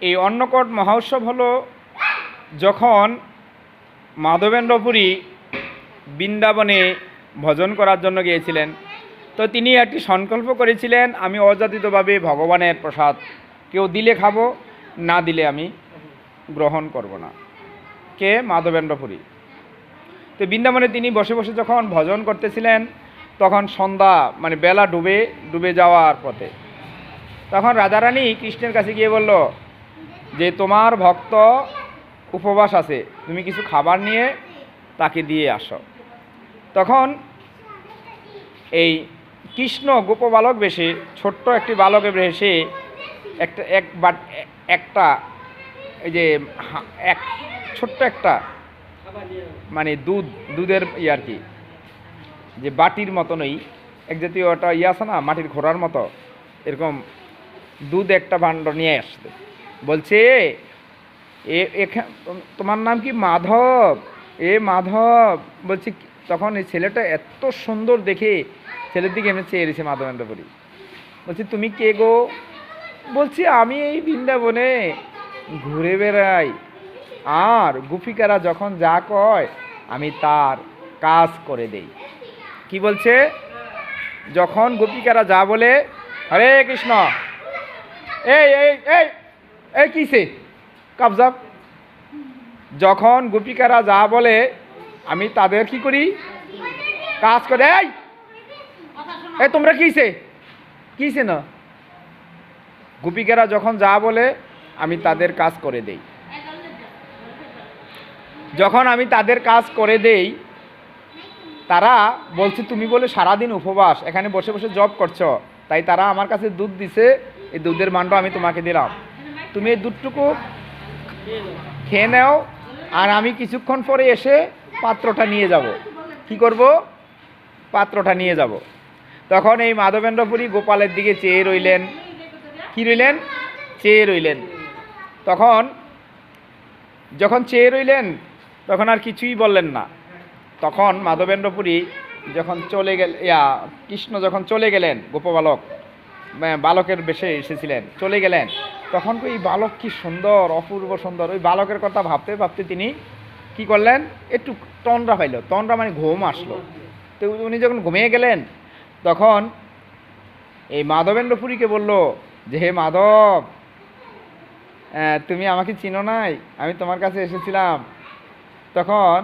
এই অন্নকট মহোৎসব হলো যখন মাধবেন্দ্রপুরী বৃন্দাবনে ভজন করার জন্য গিয়েছিলেন। তো তিনি একটি সংকল্প করেছিলেন, আমি অযাচিতভাবে ভগবানের প্রসাদ কেউ দিলে খাব, না দিলে আমি গ্রহণ করব না। কে? মাধবেন্দ্রপুরী। তো বৃন্দাবনে তিনি বসে বসে যখন ভজন করতেছিলেন, তখন সন্ধ্যা মানে বেলা ডুবে ডুবে যাওয়ার পথে। তখন রাজারানী কৃষ্ণের কাছে গিয়ে বলল যে তোমার ভক্ত উপবাস আছে, তুমি কিছু খাবার নিয়ে তাকে দিয়ে আসো। তখন এই কৃষ্ণ গোপবালক বেশে, ছোট্ট একটি বালকের বেশে একটা এক বাট, একটা এই যে এক ছোট্ট একটা মানে দুধ, দুধের ই আর কি, যে বাটির মতনই, এক জাতীয় একটা ইয়ে আছে না, মাটির ঘোড়ার মতো, এরকম দুধ একটা ভাণ্ড নিয়ে আসতে বলছে, এ তোমার নাম কি মাধব? এ, মাধব। বলছি, তখন এই ছেলেটা এত সুন্দর দেখে ছেলের দিকে এমনি চেয়ে রয়েছে মাধবেন্দ্রপুরী। বলছি, তুমি কে গো? বলছি, আমি এই বৃন্দাবনে ঘুরে বেড়াই। আর গুপিকারা যখন যা কয়, আমি তার কাজ করে দেই। কি বলছে? যখন গোপিকারা যা বলে, হরে কৃষ্ণ। এই এই এই এই কিসে কাবজাব যখন গোপিকারা যা বলে, আমি তাদের কি করি? কাজ করে, এই! এই তোমরা কিসে কিসে না? গোপিকারা যখন যা বলে, আমি তাদের কাজ করে দেই। যখন আমি তাদের কাজ করে দেই, তারা বলছে, তুমি বলে সারাদিন উপবাস, এখানে বসে বসে জব করছ, তাই তারা আমার কাছে দুধ দিছে, এই দুধের মান্ড আমি তোমাকে দিলাম। তুমি এই দুধটুকু খেয়ে নাও, আর আমি কিছুক্ষণ পরে এসে পাত্রটা নিয়ে যাব। কি করব? পাত্রটা নিয়ে যাব। তখন এই মাধবেন্দ্রপুরী গোপালের দিকে চেয়ে রইলেন। কি রইলেন? চেয়ে রইলেন। তখন যখন চেয়ে রইলেন, তখন আর কিছুই বললেন না। তখন মাধবেন্দ্রপুরী যখন চলে গেল ইয়া, কৃষ্ণ যখন চলে গেলেন, গোপবালক বালকের বেশে এসেছিলেন, চলে গেলেন। তখন এই বালক কি সুন্দর, অপূর্ব সুন্দর। ওই বালকের কথা ভাবতে ভাবতে তিনি কি করলেন, একটু তন্দ্রা পাইল। তন্দ্রা মানে ঘুম আসলো। তো উনি যখন ঘুমিয়ে গেলেন, তখন এই মাধবেন্দ্রপুরীকে বলল, যে হে মাধব তুমি আমাকে চিনো নাই, আমি তোমার কাছে এসেছিলাম। তখন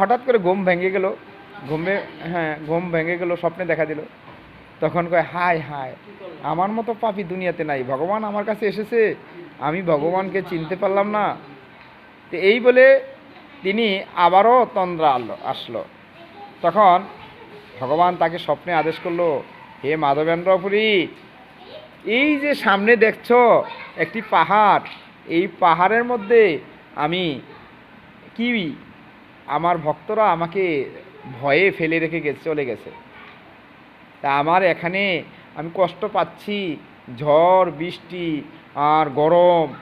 হঠাৎ করে ঘুম ভেঙে গেল। ঘুমে হ্যাঁ ঘুম ভেঙে গেল, স্বপ্নে দেখা দিল। তখন কয়, হায় হায়, আমার মতো পাপি দুনিয়াতে নাই। ভগবান আমার কাছে এসেছে। আমি ভগবানকে চিনতে পারলাম না। তো এই বলে তিনি আবারও তন্দ্রা আলো, আসলো। তখন ভগবান তাকে স্বপ্নে আদেশ করল, হে মাধবেন্দ্রপুরী, এই যে সামনে দেখছ একটি পাহাড়, এই পাহাড়ের মধ্যে আমি কি, আমার ভক্তরা আমাকে ভয়ে ফেলে রেখে গেছে, চলে গেছে? তা আমার এখানে আমি কষ্ট পাচ্ছি। ঝড়, বৃষ্টি আর গরম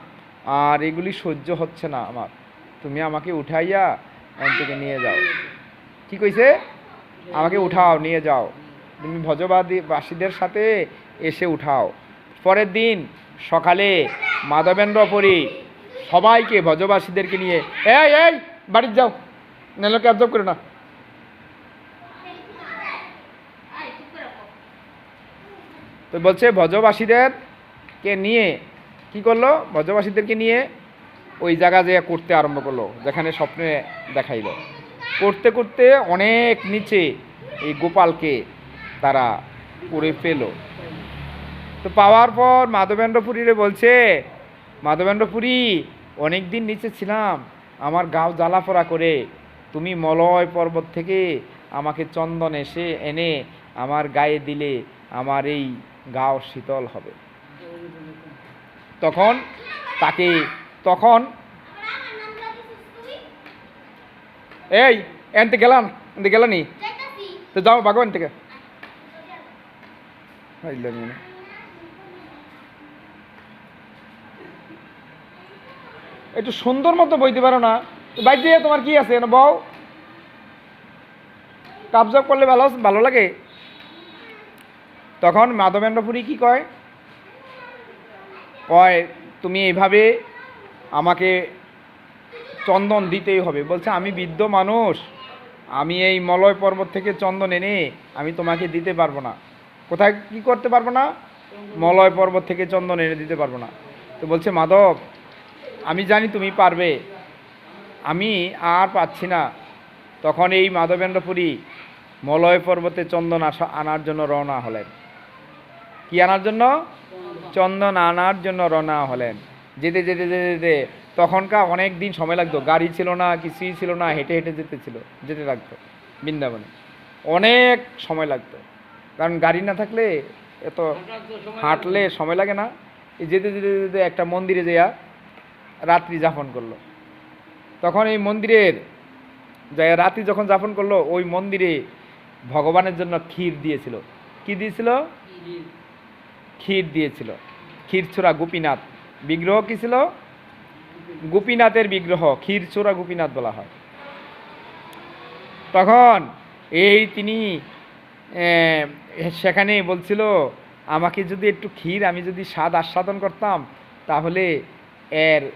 আর এগুলি সহ্য হচ্ছে না আমার। তুমি আমাকে উঠাইয়া এখান থেকে নিয়ে যাও। কি কইছে? আমাকে উঠাও, নিয়ে যাও। তুমি ভজবাদী বাসীদের সাথে এসে উঠাও। পরের দিন সকালে মাধবেন্দ্রপুরী সবাইকে ভজবাসীদেরকে নিয়ে এই এই বাড়ির যাও। নেলোকে অবজর্ভ করে না। তো বলছে ভজবাসীদেরকে নিয়ে, কি করল? ভজবাসীদেরকে নিয়ে ওই জায়গা যে করতে আরম্ভ করল, যেখানে স্বপ্নে দেখাইলো। করতে করতে অনেক নিচে এই গোপালকে তারা করে পেল তো পাওয়ার পর মাধবেন্দ্রপুরীরে বলছে, মাধবেন্দ্রপুরী অনেক দিন নিচে ছিলাম, আমার গাও জ্বালাপোড়া করে। তুমি মলয় পর্বত থেকে আমাকে চন্দন এসে এনে আমার গায়ে দিলে, আমার এই গাও শীতল হবে। তখন তাকে, তখন এই, এনতে গেলাম, এনতে গেলানি? তো যাও ভগবান থেকে একটু সুন্দর মতো বইতে পারো না। বাইক দিয়ে তোমার কি আছে বউ কাবজাব করলে ভালো ভালো লাগে? তখন মাধবেন্দ্রপুরী কি কয়? কয়, তুমি এইভাবে আমাকে চন্দন দিতেই হবে। বলছে, আমি বৃদ্ধ মানুষ। আমি এই মলয় পর্বত থেকে চন্দন এনে আমি তোমাকে দিতে পারব না। কোথায় কি করতে পারব না? মলয় পর্বত থেকে চন্দন এনে দিতে পারব না। তো বলছে, মাধব, আমি জানি তুমি পারবে। আমি আর পাচ্ছি না। তখন এই মাধবেন্দ্রপুরী মলয় পর্বতে চন্দন আসা আনার জন্য রওনা হলেন। কি আনার জন্য? চন্দন আনার জন্য রওনা হলেন। যেতে যেতে যেতে যেতে তখনকার অনেক দিন সময় লাগতো। গাড়ি ছিল না, কিছুই ছিল না, হেঁটে হেঁটে যেতে ছিল, যেতে লাগতো বৃন্দাবনে। অনেক সময় লাগতো। কারণ গাড়ি না থাকলে এত হাঁটলে সময় লাগে না। যেতে যেতে যেতে একটা মন্দিরে যেয়া রাত্রি যাপন করল। তখন এই মন্দিরের যাই রাত্রি যখন যাপন করল, ওই মন্দিরে ভগবানের জন্য ক্ষীর দিয়েছিল। কি দিয়েছিল? ক্ষীর দিয়েছিল। ক্ষীরছোড়া গোপীনাথ। বিগ্রহ কি ছিল? গোপীনাথের বিগ্রহ ক্ষীরছোড়া গোপীনাথ বলা হয়। তখন এই তিনি সেখানে বলছিল, আমাকে যদি একটু ক্ষীর, আমি যদি স্বাদ আস্বাদন করতাম, তাহলে এর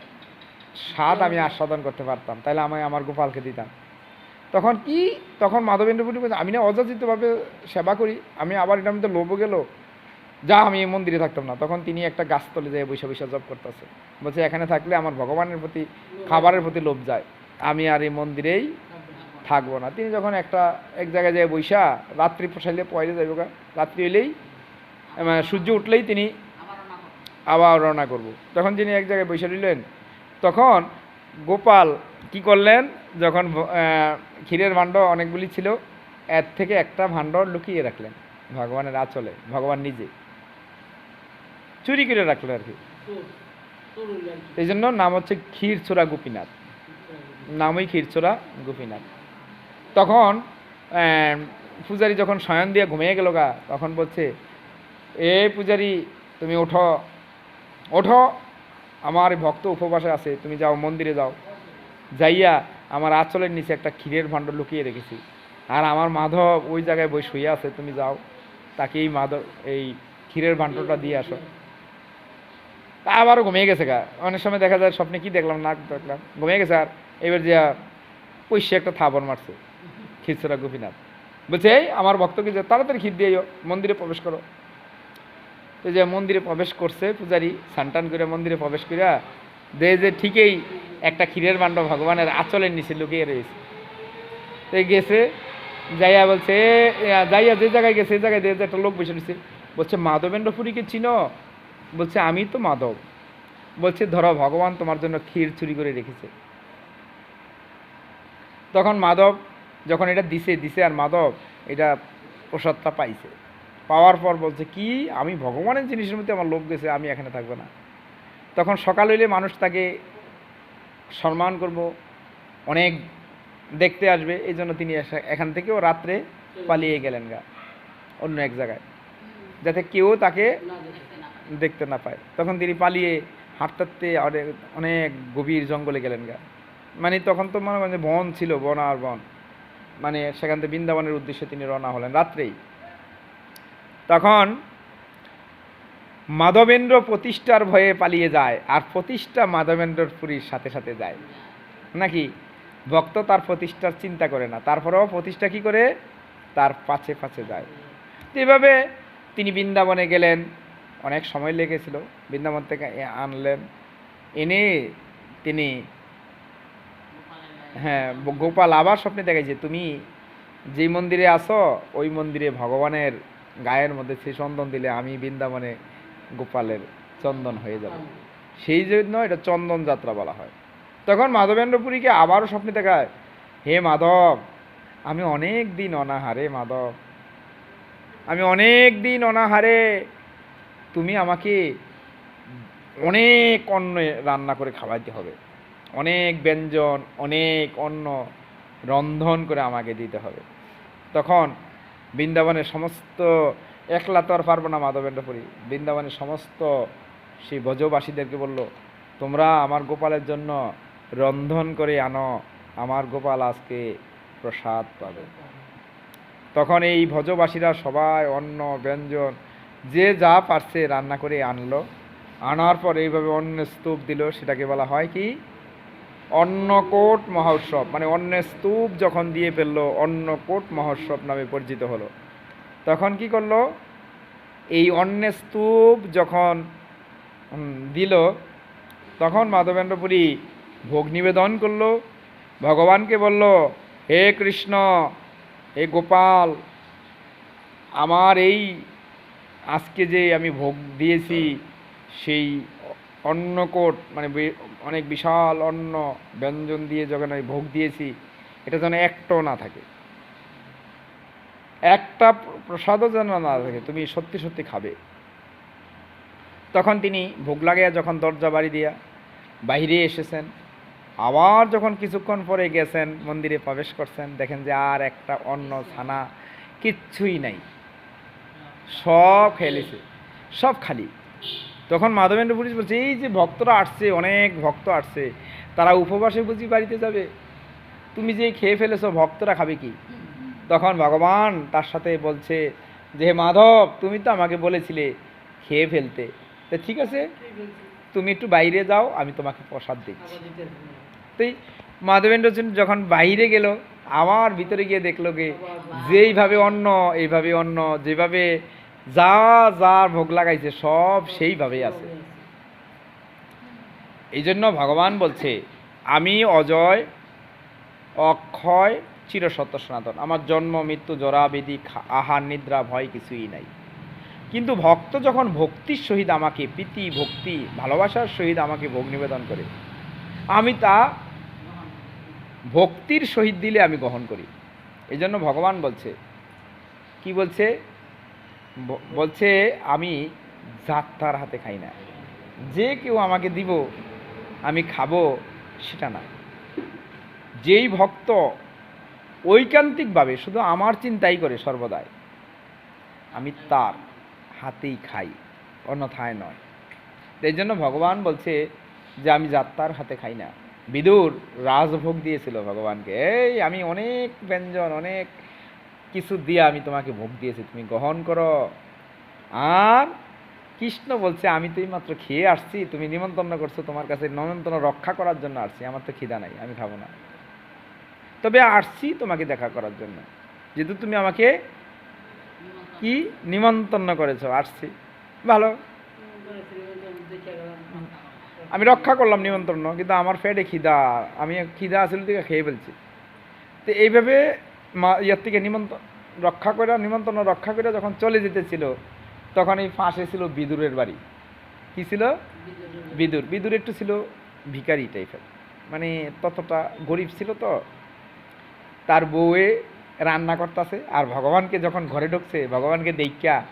স্বাদ আমি আস্বাদন করতে পারতাম। তাহলে আমি আমার গোপালকে দিতাম। তখন কি? তখন মাধবেন্দ্রপুরী বলছে, আমি না অযাচিতভাবে সেবা করি। আমি আবার এটা আমি তো লোভ গেল। যা আমি এই মন্দিরে থাকতাম না। তখন তিনি একটা গাছতলে যেয়ে বৈশা বৈশা জব করতেছে। বলছে, এখানে থাকলে আমার ভগবানের প্রতি, খাবারের প্রতি লোভ যায়। আমি আর এই মন্দিরেই থাকব না। তিনি যখন একটা, এক জায়গায় যেয়ে বৈশা রাত্রি পোষাইলে পয়লে যাইব রাত্রি হইলেই মানে সূর্য উঠলেই তিনি আবার রওনা করব। তখন যিনি এক জায়গায় বৈশা রইলেন, তখন গোপাল কি করলেন? যখন ক্ষীরের ভাণ্ড অনেকগুলি ছিল, এর থেকে একটা ভাণ্ড লুকিয়ে রাখলেন ভগবানের আচলে, ভগবান নিজে। চুরি করে রাখলেন আর কি। এই জন্য নাম হচ্ছে ক্ষীরচোরা গোপীনাথ। নামই ক্ষীরচোরা গোপীনাথ। তখন পূজারি যখন শয়ন দিয়ে ঘুমিয়ে গেল গা, তখন বলছে, এ পূজারি, তুমি ওঠো। ওঠো। আমার ভক্ত উপবাসে আছে, তুমি যাও মন্দিরে যাও। যাইয়া আমার আঁচলের নিচে একটা ক্ষীরের ভাণ্ড লুকিয়ে রেখেছি। আর আমার মাধব ওই জায়গায় বই শুয়ে আছে, তুমি যাও। তাকে এই মাধব, এই ক্ষীরের ভাণ্ডটা দিয়ে আসো। আবারও ঘুমিয়ে গেছে গা। অনেক সময় দেখা যায় স্বপ্নে কি দেখলাম না দেখলাম। ঘুমিয়ে গেছে আর এবার যে পয়সা একটা থাপড় মারছে খিরচরা গোপীনাথ। বলছে এই আমার ভক্তকে যে তাড়াতাড়ি ক্ষীর দিয়ে মন্দিরে প্রবেশ করো। তো যে মন্দিরে প্রবেশ করছে পূজারি সানটান করে মন্দিরে প্রবেশ করিয়া দে যে ঠিকই একটা ক্ষীরের মাণ্ড ভগবানের আচলের নিচে লুকিয়ে রয়েছে। তো গেছে যাইয়া বলছে "এ, এ, যাইয়া যে জায়গায় গেছে সেই জায়গায় দেখে একটা লোক বসে রয়েছে। বলছে মাধবেন্দ্রপুরীকে চিনো? বলছে, আমি তো মাধব। বলছে, ধরো, ভগবান তোমার জন্য ক্ষীর চুরি করে রেখেছে। তখন মাধব যখন এটা দিছে দিছে, আর মাধব এটা প্রসাদটা পাইছে। পাওয়ার পর বলছে, কি? আমি ভগবানের জিনিসের মধ্যে আমার লোভ গেছে, আমি এখানে থাকব না। তখন সকাল হইলে মানুষ তাকে সম্মান করব, অনেক দেখতে আসবে, এই জন্য তিনি এখান থেকেও রাত্রে পালিয়ে গেলেন গা, অন্য এক জায়গায়। যাতে কেউ তাকে দেখতে না পায়। তখন তিনি পালিয়ে হাঁটতে হাঁটতে অনেক গভীর জঙ্গলে গেলেন গা। মানে তখন তো মনে করেন যে বন ছিল, বন আর বন। মানে সেখান থেকে বৃন্দাবনের উদ্দেশ্যে তিনি রওনা হলেন রাত্রেই। তখন মাধবেন্দ্র প্রতিষ্ঠার ভয়ে পালিয়ে যায় আর প্রতিষ্ঠা মাধবেন্দ্রর পুরীর সাথে সাথে যায়। নাকি? ভক্ত তার প্রতিষ্ঠার চিন্তা করে না, তারপরেও প্রতিষ্ঠা কি করে? তার পাছে পাছে যায়। এভাবে তিনি বৃন্দাবনে গেলেন। অনেক সময় লেগেছিল। বৃন্দাবন থেকে আনলেন। এনে তিনি হ্যাঁ গোপাল আবার স্বপ্নে দেখাইছে তুমি যেই মন্দিরে আসো ওই মন্দিরে ভগবানের গায়ের মধ্যে সেই চন্দন দিলে আমি বৃন্দাবনে গোপালের চন্দন হয়ে যাব। সেই জন্য এটা চন্দন যাত্রা বলা হয়। তখন মাধবেন্দ্রপুরীকে আবারও স্বপ্নে দেখায়, হে মাধব, আমি অনেক দিন অনাহারে মাধব। আমি অনেক দিন অনাহারে তুমি আমাকে অনেক অন্ন রান্না করে খাওয়াইতে হবে। অনেক ব্যঞ্জন, অনেক অন্ন রন্ধন করে আমাকে দিতে হবে। তখন বৃন্দাবনের সমস্ত একলা তো আর পারব না, মাধবেন্দ্রপুরী। বৃন্দাবনের সমস্ত সেই ব্রজবাসীদেরকে বলল, তোমরা আমার গোপালের জন্য রন্ধন করে আনো, আমার গোপাল আজকে প্রসাদ পাবে। তখন এই ভজবাসীরা সবাই অন্ন, ব্যঞ্জন যে যা পারছে রান্না করে আনলো। আনার পর এইভাবে অন্য স্তূপ দিল, সেটাকে বলা হয় কি? অন্নকোট মহোৎসব। মানে অন্য স্তূপ যখন দিয়ে ফেলল, অন্নকোট মহোৎসব নামে পরিচিত হলো। তখন কি করল? এই অন্য স্তূপ যখন দিল, তখন মাধবেন্দ্রপুরী ভোগ নিবেদন করল। ভগবানকে বলল, হে কৃষ্ণ, হে গোপাল, আমার এই আজকে যে আমি ভোগ দিয়েছি, সেই অন্নকোট মানে অনেক বিশাল অন্ন ব্যঞ্জন দিয়ে যখন আমি ভোগ দিয়েছি, এটা যেন একটাও না থাকে। একটা প্রসাদও যেন না থাকে, তুমি সত্যি সত্যি খাবে। তখন তিনি ভোগ লাগাইয়া যখন দরজা বাড়ি দিয়া বাইরে এসেছেন, আবার যখন কিছুক্ষণ পরে গেছেন, মন্দিরে প্রবেশ করছেন, দেখেন যে আর একটা অন্ন ছানা কিচ্ছুই নাই। সব খেলেছে সব খালি। তখন মাধবেন্দ্র পুলিশ বলছে এই যে ভক্তরা আসছে অনেক ভক্ত আসছে তারা উপবাসে বুঝি বাড়িতে যাবে। তুমি যে খেয়ে ফেলেছো ভক্তরা খাবে কি? তখন ভগবান তার সাথে বলছে যে হে মাধব তুমি তো আমাকে বলেছিলে খেয়ে ফেলতে। তো ঠিক আছে তুমি একটু বাইরে যাও আমি তোমাকে প্রসাদ দিচ্ছি। তাই মাধবেন্দ্র যখন বাইরে গেল আমার ভিতরে গিয়ে দেখল কি যেইভাবে অন্ন এইভাবে অন্ন যেভাবে যা যা ভোগ লাগাইছে, সব সেইভাবেই আছে। এই জন্য ভগবান বলছে, আমি অজয়, অক্ষয়, চিরসত্য সনাতন। আমার জন্ম, মৃত্যু জরাবেদি খা- আহার, নিদ্রা, ভয় কিছুই নাই। কিন্তু ভক্ত যখন ভক্তির সহিত আমাকে, প্রীতি, ভক্তি, ভালোবাসার সহিত আমাকে ভোগ নিবেদন করে, আমি তা ভক্তির সহিত দিলে আমি গ্রহণ করি। এই জন্য ভগবান বলছে, কি বলছে? বলছে, আমি যাত্রার হাতে খাই না। যে কেউ আমাকে দিব, আমি খাব সেটা না। যেই ভক্ত ঐকান্তিকভাবে, শুধু আমার চিন্তাই করে সর্বদাই, আমি তার হাতেই খাই, অন্যথায় নয়। এই জন্য ভগবান বলছে যে, আমি যাত্রার হাতে খাই না। বিদুর রাজভোগ দিয়েছিল ভগবানকে। এই, আমি অনেক ব্যঞ্জন, অনেক কিছু দিয়ে আমি তোমাকে ভোগ দিয়েছি, তুমি গ্রহণ করো। আর কৃষ্ণ বলছে, আমি তো মাত্র খেয়ে আসছি, তুমি নিমন্ত্রণ করছ, তোমার কাছে নিমন্ত্রণ রক্ষা করার জন্য আসছি, আমার তো খিদা নাই, আমি খাব না। তবে আসছি তোমাকে দেখা করার জন্য। যেহেতু তুমি আমাকে কি নিমন্ত্রণ করেছ, আসছি। ভালো। আমি রক্ষা করলাম নিমন্ত্রণ, কিন্তু আমার পেটে খিদা, আমি খিদা আসলে থেকে খেয়ে ফেলছি। তো এইভাবে মা, ইয়ার থেকে নিমন্ত্রণ রক্ষা করে নিমন্ত্রণ রক্ষা করে যখন চলে যেতেছিল, তখন এই ফাঁসে ছিল বিদুরের বাড়ি। কি ছিল? বিদুর। বিদুর একটু ছিল ভিখারি টাইপের। মানে ততটা গরিব ছিল তো। তার বউয়ে রান্না করতেছে আর ভগবানকে যখন ঘরে ঢুকছে, ভগবানকে দেখা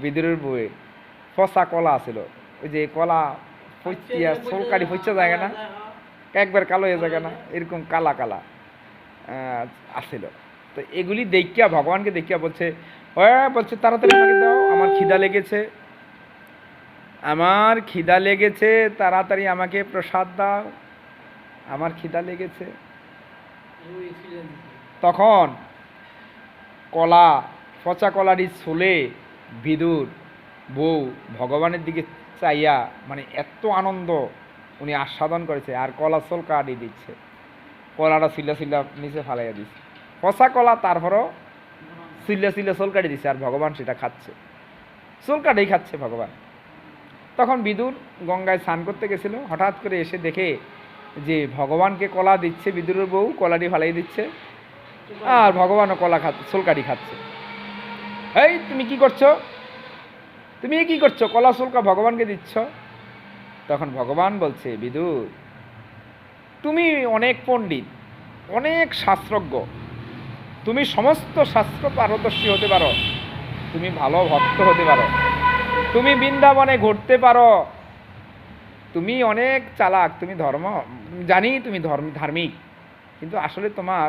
বিদুরের বউয়ে, পচা কলা ছিল ওই যে কলা ফইচিয়া সরকারি ফইচা জায়গা না? একবার কালো হয়ে জায়গা না? এরকম কালা কালা আসিল তো এগুলি দেখিয়া, ভগবানকে দেখিয়া বলছে বলছে, তাড়াতাড়ি আমাকে দাও, আমার খিদা লেগেছে। আমার খিদা লেগেছে, তাড়াতাড়ি আমাকে প্রসাদ দাও। আমার খিদা লেগেছে। তখন কলা, পচা কলারই ছোলে, বিদুর, বউ ভগবানের দিকে চাইয়া মানে এত আনন্দ উনি আস্বাদন করেছে, আর কলা সোল কাটি দিচ্ছে। কলাটা সিল্লা সিল্লা নিচে ফালাইয়া দিচ্ছে। পচা কলা তারপরও সিল্লা সোল কাটি দিচ্ছে আর ভগবান সেটা খাচ্ছে। সোল কাটেই খাচ্ছে ভগবান। তখন বিদুর গঙ্গায় স্নান করতে গেছিল। হঠাৎ করে এসে দেখে যে ভগবানকে কলা দিচ্ছে বিদুরের বউ, কলাটি ফালাই দিচ্ছে, আর ভগবানও কলা খাচ্ছে সোলকাটি খাচ্ছে। এই, তুমি কি করছ? তুমি কি করছ? কলা সোলকা ভগবানকে দিচ্ছ? তখন ভগবান বলছে, বিদুর, তুমি অনেক পণ্ডিত, অনেক শাস্ত্রজ্ঞ। তুমি সমস্ত শাস্ত্র পারদর্শী হতে পারো। তুমি ভালো ভক্ত হতে পারো। তুমি বৃন্দাবনে ঘুরতে পারো। তুমি অনেক চালাক, তুমি ধর্ম, জানি তুমি ধর্ম, ধার্মিক। কিন্তু আসলে তোমার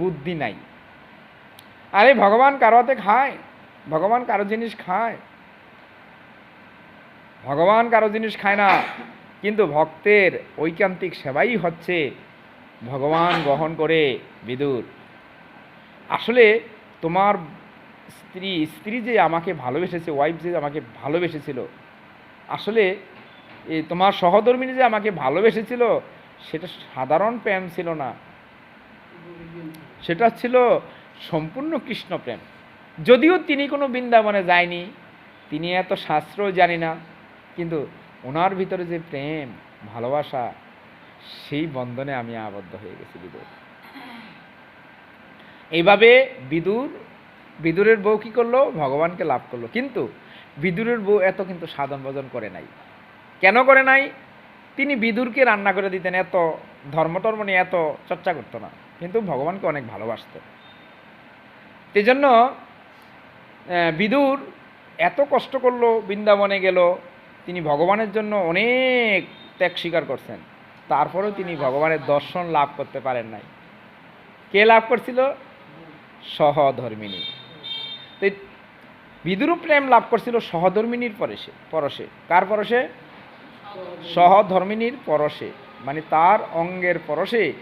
বুদ্ধি নাই। আরে ভগবান কারও হাতে খায়, ভগবান কারও জিনিস খায়। ভগবান কারও জিনিস খায় না, কিন্তু ভক্তের ঐকান্তিক সেবাই হচ্ছে ভগবান গ্রহণ করে, বিদুর। আসলে তোমার স্ত্রী স্ত্রী যে আমাকে ভালোবেসেছে ওয়াইফ যে আমাকে ভালোবেসেছিল, আসলে তোমার সহধর্মিনী যে আমাকে ভালোবেসেছিল, সেটা সাধারণ প্রেম ছিল না। সেটা ছিল সম্পূর্ণ কৃষ্ণ প্রেম। যদিও তিনি কোনো বৃন্দাবনে যায়নি, তিনি এত শাস্ত্রও জানি না, কিন্তু ওনার ভিতরে যে প্রেম, ভালোবাসা সেই বন্ধনে আমি আবদ্ধ হয়ে গেছি বিদুর। এইভাবে বিদুর, বিদুরের বউ কী করল? ভগবানকে লাভ করল। কিন্তু বিদুরের বউ এত কিন্তু সাধন ভজন করে নাই। কেন করে নাই? তিনি বিদুরকে রান্না করে দিতেন, এত ধর্মটর্ম নিয়ে এত চর্চা করতো না। কিন্তু ভগবানকে অনেক ভালোবাসত। সেই জন্য বিদুর এত কষ্ট করল, বৃন্দাবনে গেল, তিনি ভগবানের জন্য অনেক ত্যাগ স্বীকার করছেন। তারপরেও তিনি ভগবানের দর্শন লাভ করতে পারেন নাই। কে লাভ করছিল? সহধর্মিনী। তো এই বিদুরও প্রেম লাভ করছিল সহধর্মিনীর পরশে পরশে। কার পরশে? সহধর্মিনীর পরশে। মানে তার অঙ্গের পরশে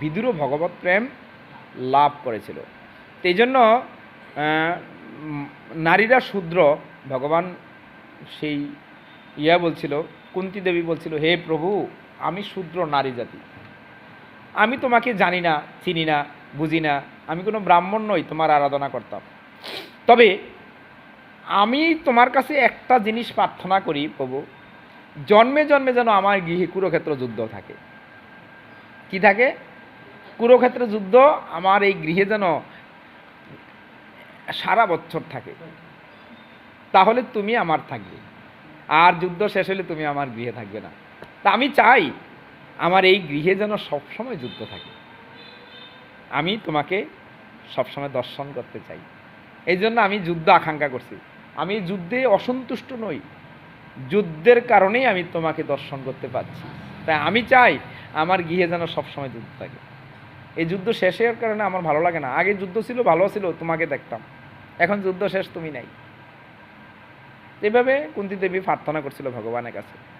বিদুরও ভগবত প্রেম লাভ করেছিল। এই জন্য নারীরা শূদ্র। ভগবান সেই ইয়া বলছিল, কুন্তি দেবী বলছিল, হে প্রভু আমি শূদ্র নারী জাতি। আমি তোমাকে জানি না, চিনি না, বুঝি না। আমি কোনো ব্রাহ্মণ নই, তোমার আরাধনা করতাম তবে আমি তোমার কাছে একটা জিনিস প্রার্থনা করি প্রভু। জন্মে জন্মে যেন আমার গৃহে কুরুক্ষেত্র যুদ্ধ থাকে। কি থাকে? কুরুক্ষেত্র যুদ্ধ আমার এই গৃহে যেন সারা বছর থাকে। তাহলে তুমি আমার থাকবে। আর যুদ্ধ শেষ হলে তুমি আমার গৃহে থাকবে না। তা আমি চাই আমার এই গৃহে যেন সবসময় যুদ্ধ থাকে। আমি তোমাকে সবসময় দর্শন করতে চাই। এই জন্য আমি যুদ্ধ আকাঙ্ক্ষা করছি। আমি যুদ্ধে অসন্তুষ্ট নই। যুদ্ধের কারণেই আমি তোমাকে দর্শন করতে পারছি। তাই আমি চাই আমার গৃহে যেন সবসময় যুদ্ধ থাকে। এই যুদ্ধ শেষ হওয়ার কারণে আমার ভালো লাগে না। আগে যুদ্ধ ছিল, ভালো ছিল, তোমাকে দেখতাম। এখন যুদ্ধ শেষ, তুমি নাই। এভাবে কুন্তি দেবী প্রার্থনা করছিল ভগবানের কাছে।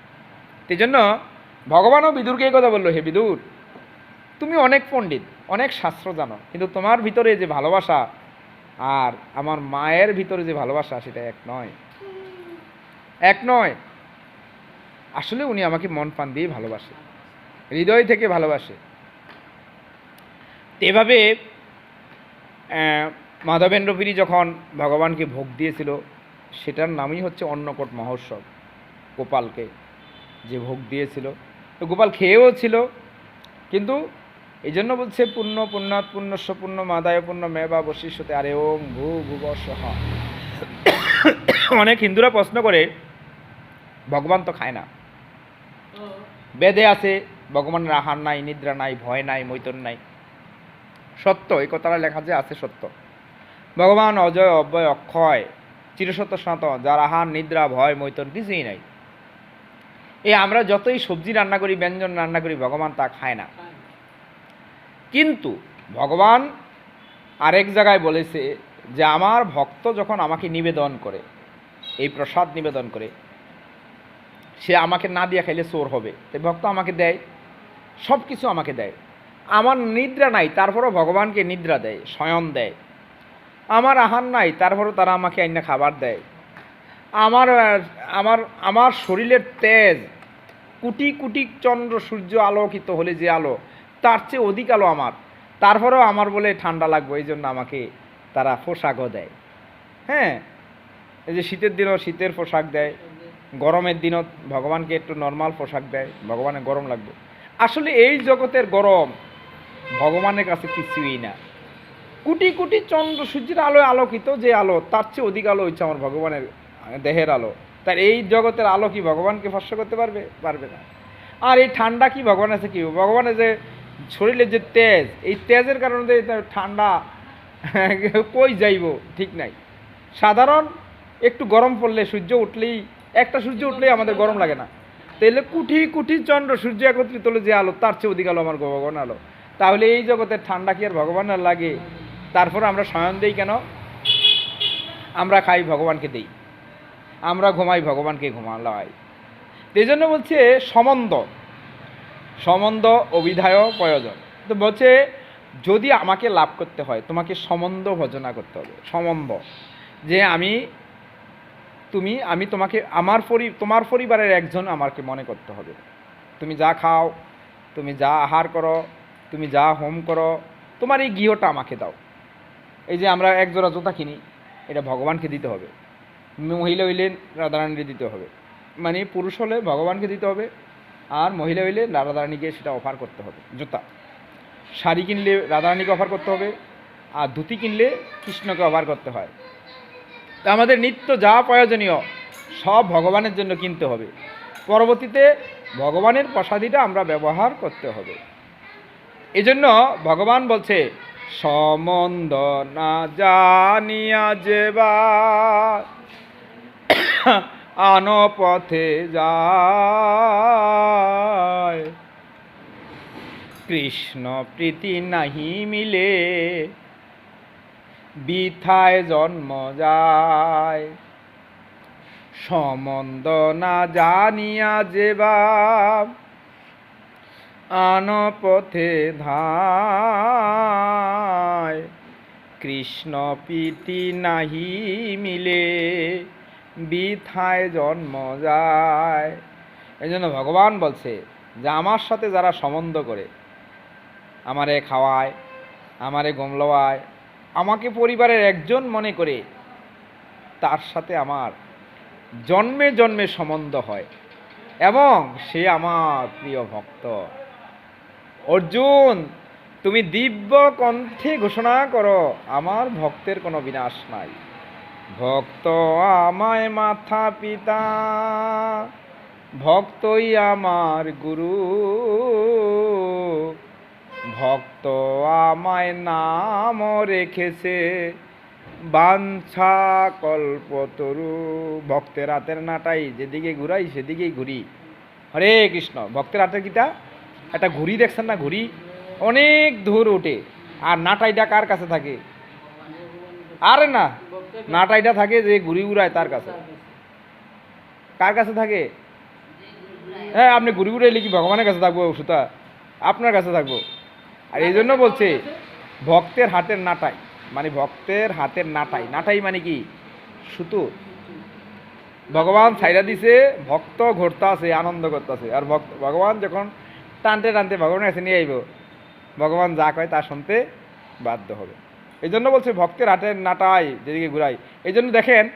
সেই জন্য ভগবানও বিদুরকে এই কথা বলল হে বিদুর তুমি অনেক পণ্ডিত অনেক শাস্ত্র জানো কিন্তু তোমার ভিতরে যে ভালোবাসা আর আমার মায়ের ভিতরে যে ভালোবাসা সেটা এক নয়। এক নয়। আসলে উনি আমাকে মন প্রাণ দিয়ে ভালোবাসে হৃদয় থেকে ভালোবাসে। এভাবে আহ, মাধবেন্দ্র পিরি যখন ভগবানকে ভোগ দিয়েছিল সেটার নামই হচ্ছে অন্নকট মহোৎসব গোপালকে। যে ভোগ দিয়েছিল। তো গোপাল খেয়েও ছিল। কিন্তু এই জন্য বলছে, পুণ্য পুণ্যাৎ পুণ্যস্য পুণ্য মাদায় পুণ্য মেবা বশিষ্যতে আরে ওম ভূ ভুব সহ অনেক হিন্দুরা প্রশ্ন করে, ভগবান তো খায় না। বেদে আছে, ভগবানের আহার নাই, নিদ্রা নাই, ভয় নাই, মৈতন নাই। সত্য, এই কথাটা লেখা যে আছে সত্য। ভগবান অজয়, অব্যয়, অক্ষয়, চিরসত্য সনাতন, যার আহার, নিদ্রা, ভয়, মৈতন, কিছুই নাই। এই আমরা যতই সবজি রান্না করি, ব্যঞ্জন রান্না করি, ভগবান তা খায় না। কিন্তু ভগবান আরেক জায়গায় বলেছে যে, আমার ভক্ত যখন আমাকে নিবেদন করে, এই প্রসাদ নিবেদন করে, সে আমাকে না দিয়ে খাইলে চোর হবে। তাই ভক্ত আমাকে দেয় সব কিছু আমাকে দেয়। আমার নিদ্রা নাই, তারপরও ভগবানকে নিদ্রা দেয়, শয়ন দেয়। আমার আহার নাই, তারপরও তারা আমাকে আইনা খাবার দেয়। আমার আমার আমার শরীরের তেজ, কোটি কোটি চন্দ্র সূর্য আলোকিত হলে যে আলো, তার চেয়ে অধিক আলো আমার। তারপরেও আমার বলে ঠান্ডা লাগবে, এই জন্য আমাকে তারা পোশাকও দেয়। হ্যাঁ এই যে শীতের দিনও শীতের পোশাক দেয়, গরমের দিনও ভগবানকে একটু নর্মাল পোশাক দেয়, ভগবানের গরম লাগবে। আসলে এই জগতের গরম ভগবানের কাছে কিছুই না। কোটি কোটি চন্দ্র সূর্যের আলোয় আলোকিত যে আলো, তার চেয়ে অধিক আলো হচ্ছে আমার ভগবানের দেহের আলো। তার এই জগতের আলো কি ভগবানকে ভস্য করতে পারবে? পারবে না। আর এই ঠান্ডা কি ভগবান আছে কি? ভগবানের যে শরীরের যে তেজ, এই তেজের কারণে ঠান্ডা কই যাইব? ঠিক নাই। সাধারণ একটু গরম পড়লে সূর্য উঠলেই, একটা সূর্য উঠলেই আমাদের গরম লাগে না। তাহলে কুঠি কুঠি চন্দ্র সূর্য একত্রিত হলে যে আলো, তার চেয়ে অধিক আলো আমার ভগবান আলো। তাহলে এই জগতের ঠান্ডা কি আর ভগবানের লাগে? তারপর আমরা শয়ন দেই কেন? আমরা খাই ভগবানকে দেই। আমরা ঘুমাই, ভগবানকে ঘুমালাই। এই জন্য বলছে সম্বন্ধ সম্বন্ধ অভিধায় প্রয়োজন। তো বলছে, যদি আমাকে লাভ করতে হয়, তোমাকে সম্বন্ধ ভজনা করতে হবে। সম্বন্ধ যে আমি, তুমি, আমি তোমাকে, আমার পরি, তোমার পরিবারের একজন আমাকে মনে করতে হবে। তুমি যা খাও, তুমি যা আহার করো, তুমি যা হোম করো, তোমার এই গৃহটা আমাকে দাও। এই যে আমরা এক জোড়া জুতা কিনি, এটা ভগবানকে দিতে হবে। মহিলা হইলে রাধারানীকে দিতে হবে। মানে পুরুষ হলে ভগবানকে দিতে হবে আর মহিলা হইলে রাধারানীকে সেটা অফার করতে হবে, জুতা। শাড়ি কিনলে রাধারানীকে অফার করতে হবে আর ধুতি কিনলে কৃষ্ণকে অফার করতে হয়। তা আমাদের নিত্য যা প্রয়োজনীয় সব ভগবানের জন্য কিনতে হবে। পরবর্তীতে ভগবানের প্রসাদীটা আমরা ব্যবহার করতে হবে। এজন্য ভগবান বলছে সম্বন্ধ না জানিয়া যেবা আনো পথে যায়। কৃষ্ণ প্রীতি নাহি মিলে, বিথায় জন্ম যায়। সম্বন্ধ না জানিয়া যেবা আন পথে ধায়। কৃষ্ণ প্রীতি নাহি মিলে বিথায় জন্ম যায়। এই জন্য ভগবান বলছে যে, আমার সাথে যারা সম্বন্ধ করে, আমারে খাওয়ায়, আমারে গমলোয়ায় আমাকে পরিবারের একজন মনে করে, তার সাথে আমার জন্মে জন্মে সম্বন্ধ হয় এবং সে আমার প্রিয় ভক্ত। অর্জুন, তুমি দিব্য কণ্ঠে ঘোষণা করো, আমার ভক্তের কোনো বিনাশ নাই। ভক্ত আমায় মাথা পিতা, ভক্তই আমার গুরু। ভক্ত আমায় নাম রেখেছে বাঞ্ছা কল্পতরু ভক্তের হাতের নাটাই যেদিকে ঘুরাই, সেদিকেই ঘুরি। হরে কৃষ্ণ, ভক্তের হাতের কিটা একটা ঘুড়ি দেখছেন না? ঘুড়ি অনেক দূর ওঠে আর নাটাইটা কার কাছে থাকে? আরে না নাটাইটা থাকে যে ঘুড়ি উড়ায় তার কাছে। কার কাছে থাকে? হ্যাঁ আপনি ঘুরি ঘুরে এলে কি ভগবানের কাছে থাকব সুতা? আপনার কাছে থাকব। আর এই জন্য বলছে, ভক্তের হাতের নাটাই মানে ভক্তের হাতের নাটাই। নাটাই মানে কি? সুতো। ভগবান ছাইরা দিছে, ভক্ত ঘুরতে আছে আনন্দ করতেছে। আর ভক্ত, ভগবান যখন টানতে টানতে ভগবানের কাছে নিয়ে আইব, ভগবান যা কয় তা শুনতে বাধ্য হবে। এই জন্য বলছে ভক্তের হাতের নাটাই যেদিকে ঘুরাই এই জন্য দেখেন,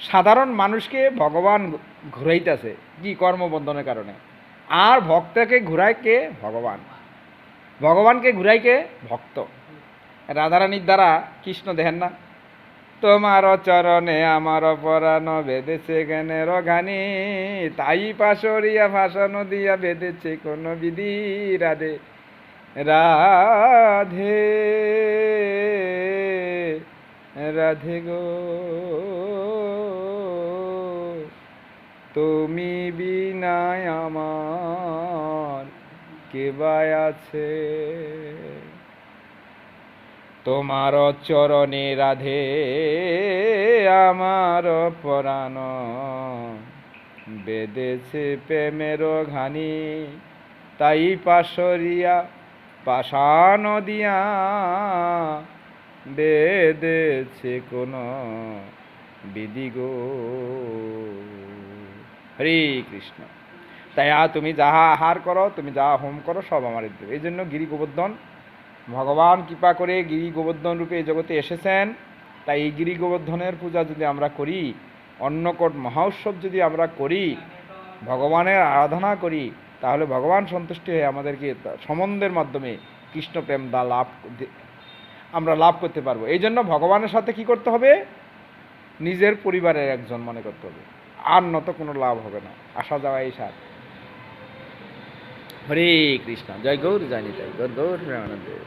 সাধারণ মানুষকে ভগবান ঘুরাইতেছে, কি কর্মবন্ধনের কারণে। আর ভক্তকে ঘুরায় কে? ভগবান। ভগবানকে ঘুরাই কে? ভক্ত। রাধারানীর দ্বারা কৃষ্ণ দেখেন না? তোমার চরণে আমার পরাণ বেঁধেছে জ্ঞানের ঘানি তাই পাশরিয়া ভাষণ দিয়া বেঁধেছে কোনো বিধি রাধে। রাধে রাধে গো। তুমি বিনায় আমার কেবাই আছে? তোমার চরণে রাধে, আমার পরাণ বেদেছে প্রেমের ঘানি। তাই পাশরিয়া পাশান দিয়া বেদেছে কোন বিধি গো। হরে কৃষ্ণ। তাই তুমি যাহা আহার করো, তুমি যাহা হোম করো, সব আমার দেবে। এই জন্য গিরি গোবর্ধন, ভগবান কৃপা করে গিরি গোবর্ধন রূপে এই জগতে এসেছেন। তাই এই গিরি গোবর্ধনের পূজা যদি আমরা করি, অন্নকট মহোৎসব যদি আমরা করি, ভগবানের আরাধনা করি তাহলে ভগবান সন্তুষ্টি হয়ে আমাদেরকে সম্বন্ধের মাধ্যমে কৃষ্ণপ্রেম দা লাভ আমরা লাভ করতে পারব। এই জন্য ভগবানের সাথে কি করতে হবে? নিজের পরিবারের একজন মনে করতে হবে। আর নত কোনো লাভ হবে না। আসা যাওয়া এই সার। হরে কৃষ্ণ। জয় গৌর, জানি জয় গৌর গৌর